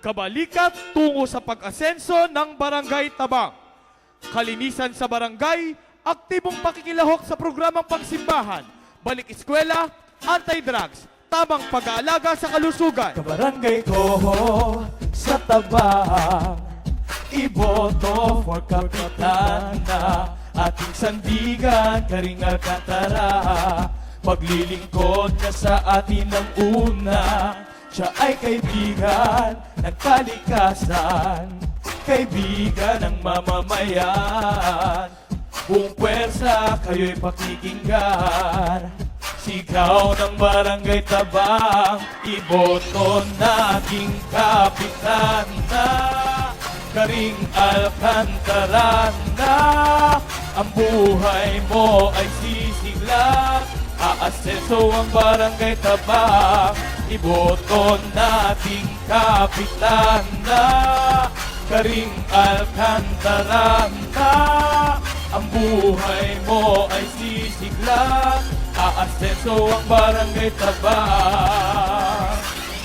Kabalikat tungo sa pag-asenso ng Barangay Tabang. Kalinisan sa barangay, aktibong pakikilahok sa programang pangsimbahan, balik eskwela, anti-drugs, tamang pag-aalaga sa kalusugan. Kabarangay ko sa tabang Iboto for kapitan na Ating sandigan, Karing Alcantara Paglilingkod niya sa atin ng una Siya ay kaibigan ng kalikasan Kaibigan ng mamamayan. Buong pwersa, kayo'y pakikinggan. Sigaw ng barangay tabang Iboto nating kapitan na. Karing Alcantara na Ang buhay mo ay sisigla. Aaseso ang barangay tabang Iboto nating kapitan na Karing Alcantara na Ang buhay mo ay sisigla Aaseso ang barangay tabang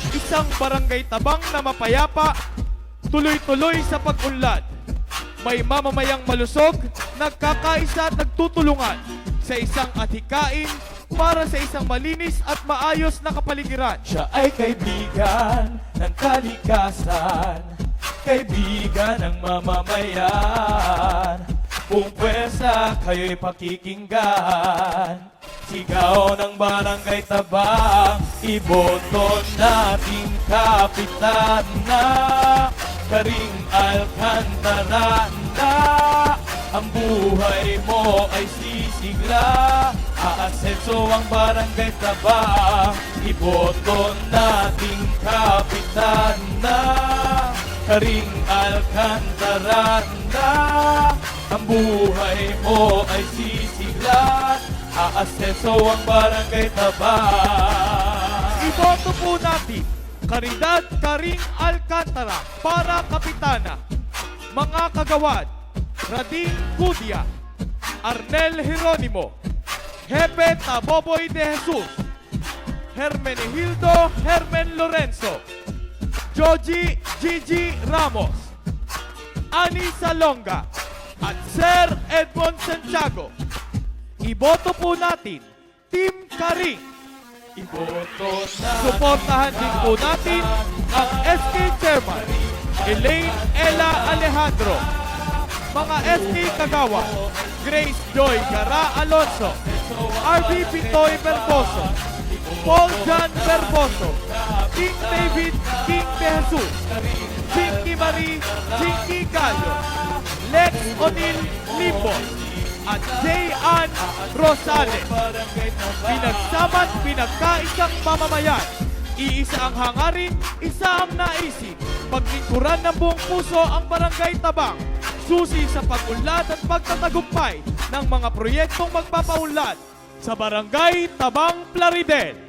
Isang barangay tabang na mapayapa, tuloy-tuloy sa pag-unlad. May mamamayang malusog, nagkakaisa at nagtutulungan sa isang atikain para sa isang malinis at maayos na kapaligiran. Siya ay kaibigan ng kalikasan Kaibigan ng mamamayan. Kung pwersa kayo'y pakikinggan. Sigaw ng barangay tabang Iboto nating kapitan na Karing Alcantara na Ang buhay mo ay sisigla Aasenso ang barangay tabang Iboto nating kapitan na Karing Alcantara na Ang buhay mo ay sisigla Aasenso ang barangay tabang Iboto po natin, Caridad Karing Alcantara para Kapitana. Mga kagawad, Rading Cudia, Arnel Jeronimo, Hepe Taboboy de Jesus, Hermenegildo Hermen Lorenzo, Joji Gigi Ramos, Ani Salonga, at Sir Edmond Santiago. Iboto po natin, Team Karing. Iboto na Suportahan din po natin ang SK Chairman, Elaine Ella Alejandro, mga SK Kagawa, Grace Joy Gara Alonso, RV Pitoy Berboso, Paul John Berboso, King David King Jesus, Jinky Marie Jinky Gallo, Lex O'Neill Limbos, at J. Ann Rosales. Pinagsama't pinagkaisang mamamayan. Iisa ang hangarin, isa ang naisip. Paglingkuran ng buong puso ang barangay Tabang. Susi sa pag-unlad at pagtatagumpay ng mga proyektong magpapaunlad sa barangay Tabang Plaridel.